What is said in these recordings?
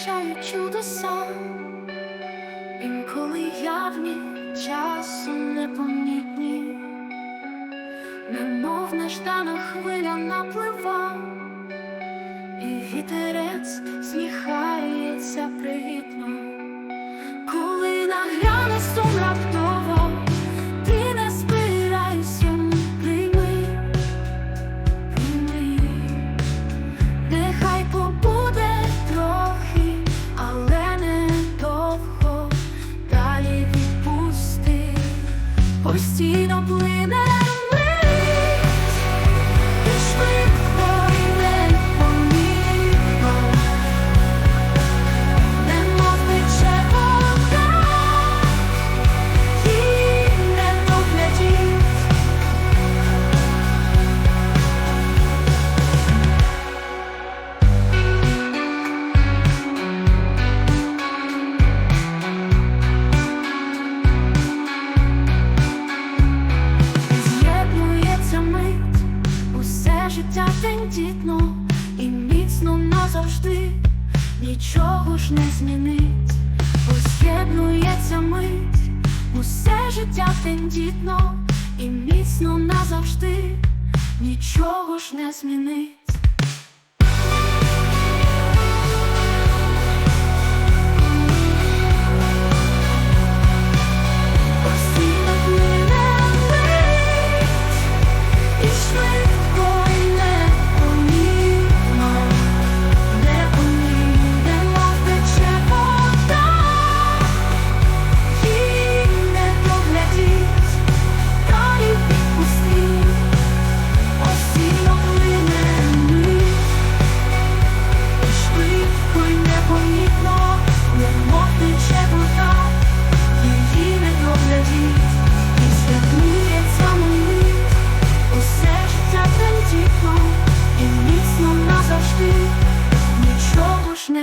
втрачаю чудеса, інколи явні часом непомітні, немов неждана хвиля наплива, і вітерець. Or see não blame. Життя тендітно і міцно назавжди, нічого ж не змінить, З'єднується мить, усе життя тендітно і міцно назавжди, нічого ж не змінить.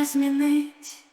Змінить.